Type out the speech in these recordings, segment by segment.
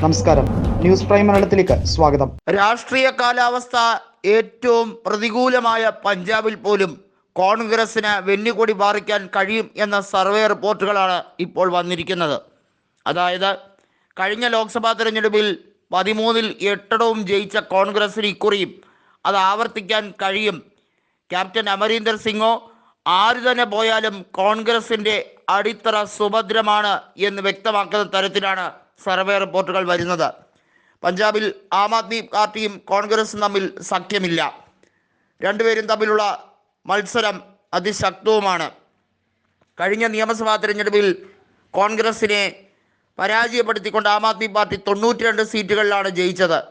നമസ്കാരം. News prime മലയാളത്തിലേക്ക് സ്വാഗതം. രാഷ്ട്രീയ കാലാവസ്ഥ ഏറ്റവും പ്രതികൂലമായ പഞ്ചാബിൽ പോലും കോൺഗ്രസിന് വെന്നിക്കൊടി പാറിക്കാൻ കഴിയും എന്ന സർവേ റിപ്പോർട്ടുകളാണ് ഇപ്പോൾ വന്നിരിക്കുന്നത്. അതായത് കഴിഞ്ഞ ലോക്സഭാ തെരഞ്ഞെടുപ്പിൽ പതിമൂന്നിൽ എട്ടിടവും ജയിച്ച കോൺഗ്രസിന് ഇക്കുറിയും അത് ആവർത്തിക്കാൻ കഴിയും. ക്യാപ്റ്റൻ അമരീന്ദർ സിംഗോ ആര് തന്നെ പോയാലും കോൺഗ്രസിന്റെ അടിത്തറ സുഭദ്രമാണ് എന്ന് വ്യക്തമാക്കുന്ന തരത്തിലാണ് സർവേ റിപ്പോർട്ടുകൾ വരുന്നത്. പഞ്ചാബിൽ ആം ആദ്മി പാർട്ടിയും കോൺഗ്രസും തമ്മിൽ സഖ്യമില്ല. രണ്ടുപേരും തമ്മിലുള്ള മത്സരം അതിശക്തവുമാണ്. കഴിഞ്ഞ നിയമസഭാ തിരഞ്ഞെടുപ്പിൽ കോൺഗ്രസിനെ പരാജയപ്പെടുത്തിക്കൊണ്ട് ആം ആദ്മി പാർട്ടി തൊണ്ണൂറ്റി രണ്ട് സീറ്റുകളിലാണ് ജയിച്ചത്.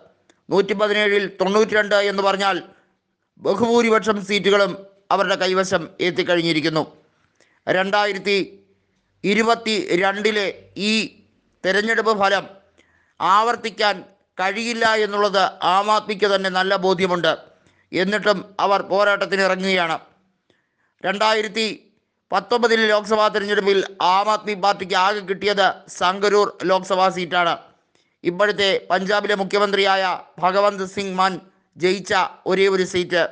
നൂറ്റി പതിനേഴിൽ തൊണ്ണൂറ്റി രണ്ട് എന്ന് പറഞ്ഞാൽ ബഹുഭൂരിപക്ഷം സീറ്റുകളും അവരുടെ കൈവശം എത്തിക്കഴിഞ്ഞിരിക്കുന്നു. രണ്ടായിരത്തി ഇരുപത്തി രണ്ടിലെ ഈ തെരഞ്ഞെടുപ്പ് ഫലം ആവർത്തിക്കാൻ കഴിയില്ല എന്നുള്ളത് ആം ആദ്മിക്ക് തന്നെ നല്ല ബോധ്യമുണ്ട്. എന്നിട്ടും അവർ പോരാട്ടത്തിന് ഇറങ്ങുകയാണ് രണ്ടായിരത്തി പത്തൊമ്പതിലെ ലോക്സഭാ തിരഞ്ഞെടുപ്പിൽ ആം ആദ്മി പാർട്ടിക്ക് ആകെ കിട്ടിയത് സംഗരൂർ ലോക്സഭാ സീറ്റാണ്. ഇപ്പോഴത്തെ പഞ്ചാബിലെ മുഖ്യമന്ത്രിയായ ഭഗവന്ത് സിംഗ് മാൻ ജയിച്ച ഒരേ ഒരു സീറ്റ്.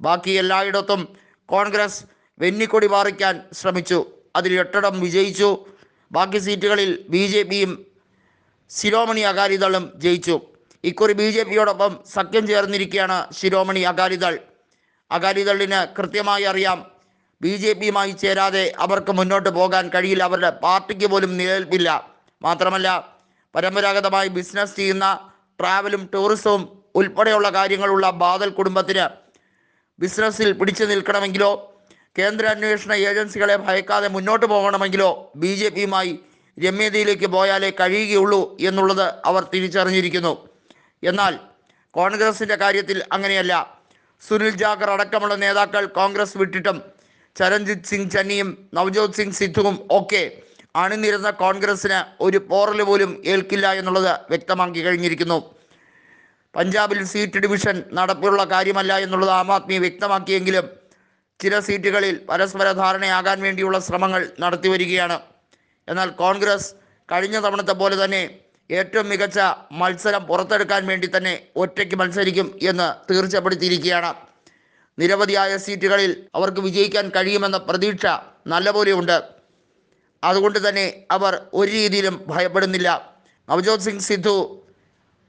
ബാക്കി എല്ലായിടത്തും കോൺഗ്രസ് വെന്നിക്കൊടി പാറിക്കാൻ ശ്രമിച്ചു. അതിൽ എട്ടിടം വിജയിച്ചു. ബാക്കി സീറ്റുകളിൽ ബി ജെ പിയും ശിരോമണി അകാലിദളും ജയിച്ചു. ഇക്കുറി ബി ജെ പിയോടൊപ്പം സഖ്യം ചേർന്നിരിക്കുകയാണ് ശിരോമണി അകാലിദൾ. അകാലിദളിന് കൃത്യമായി അറിയാം ബി ജെ പിയുമായി ചേരാതെ അവർക്ക് മുന്നോട്ട് പോകാൻ കഴിയില്ല അവരുടെ പാർട്ടിക്ക് പോലും നിലനിൽപ്പില്ല. മാത്രമല്ല പരമ്പരാഗതമായി ബിസിനസ് ചെയ്യുന്ന ട്രാവലും ടൂറിസവും ഉൾപ്പെടെയുള്ള കാര്യങ്ങളുള്ള ബാദൽ കുടുംബത്തിന് ബിസിനസ്സിൽ പിടിച്ചു നിൽക്കണമെങ്കിലോ കേന്ദ്ര അന്വേഷണ ഏജൻസികളെ ഭയക്കാതെ മുന്നോട്ട് പോകണമെങ്കിലോ ബി ജെ പിയുമായി രമ്യതയിലേക്ക് പോയാലേ കഴിയുകയുള്ളൂ എന്നുള്ളത് അവർ തിരിച്ചറിഞ്ഞിരിക്കുന്നു. എന്നാൽ കോൺഗ്രസിന്റെ കാര്യത്തിൽ അങ്ങനെയല്ല. സുനിൽ ജാഖർ അടക്കമുള്ള നേതാക്കൾ കോൺഗ്രസ് വിട്ടിട്ടും ചരൺജിത് സിംഗ് ചന്നിയും നവജോത് സിംഗ് സിദ്ധുവും ഒക്കെ അണിനിരുന്ന കോൺഗ്രസ്സിന് ഒരു പോറൽ പോലും ഏൽക്കില്ല എന്നുള്ളത് വ്യക്തമാക്കി കഴിഞ്ഞിരിക്കുന്നു. പഞ്ചാബിൽ സീറ്റ് ഡിവിഷൻ നടപ്പിലുള്ള കാര്യമല്ല എന്നുള്ളത് ആം ആദ്മി വ്യക്തമാക്കിയെങ്കിലും ചില സീറ്റുകളിൽ പരസ്പര ധാരണയാകാൻ വേണ്ടിയുള്ള ശ്രമങ്ങൾ നടത്തി വരികയാണ്. എന്നാൽ കോൺഗ്രസ് കഴിഞ്ഞ തവണത്തെ പോലെ തന്നെ ഏറ്റവും മികച്ച മത്സരം പുറത്തെടുക്കാൻ വേണ്ടി തന്നെ ഒറ്റയ്ക്ക് മത്സരിക്കും എന്ന് തീർച്ചപ്പെടുത്തിയിരിക്കുകയാണ്. നിരവധിയായ സീറ്റുകളിൽ അവർക്ക് വിജയിക്കാൻ കഴിയുമെന്ന പ്രതീക്ഷ നല്ലപോലെയുണ്ട്. അതുകൊണ്ട് തന്നെ അവർ ഒരു രീതിയിലും ഭയപ്പെടുന്നില്ല. നവജോത് സിംഗ് സിദ്ധു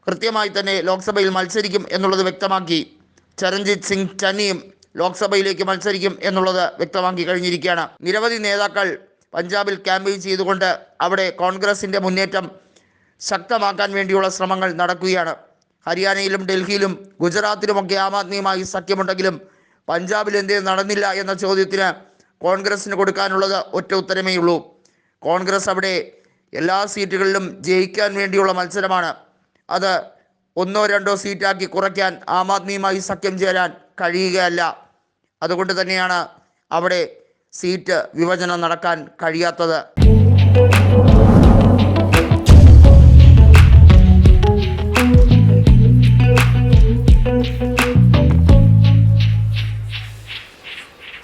കൃത്യമായി തന്നെ ലോക്സഭയിൽ മത്സരിക്കും എന്നുള്ളത് വ്യക്തമാക്കി. ചരൺജിത് സിംഗ് ചന്നിയും ലോക്സഭയിലേക്ക് മത്സരിക്കും എന്നുള്ളത് വ്യക്തമാക്കി കഴിഞ്ഞിരിക്കുകയാണ്. നിരവധി നേതാക്കൾ പഞ്ചാബിൽ ക്യാമ്പയിൻ ചെയ്തുകൊണ്ട് അവിടെ കോൺഗ്രസിന്റെ മുന്നേറ്റം ശക്തമാക്കാൻ വേണ്ടിയുള്ള ശ്രമങ്ങൾ നടക്കുകയാണ്. ഹരിയാനയിലും ഡൽഹിയിലും ഗുജറാത്തിലുമൊക്കെ ആം ആദ്മിയുമായി സഖ്യമുണ്ടെങ്കിലും പഞ്ചാബിൽ എന്തേ നടന്നില്ല എന്ന ചോദ്യത്തിന് കോൺഗ്രസിന് കൊടുക്കാനുള്ളത് ഒറ്റ ഉത്തരമേ ഉള്ളൂ. കോൺഗ്രസ് അവിടെ എല്ലാ സീറ്റുകളിലും ജയിക്കാൻ വേണ്ടിയുള്ള മത്സരമാണ്. അത് ഒന്നോ രണ്ടോ സീറ്റാക്കി കുറയ്ക്കാൻ ആം ആദ്മിയുമായി സഖ്യം ചേരാൻ കഴിയുകയല്ല. അതുകൊണ്ട് തന്നെയാണ് അവിടെ സീറ്റ് വിഭജനം നടക്കാൻ കഴിയാത്തത്.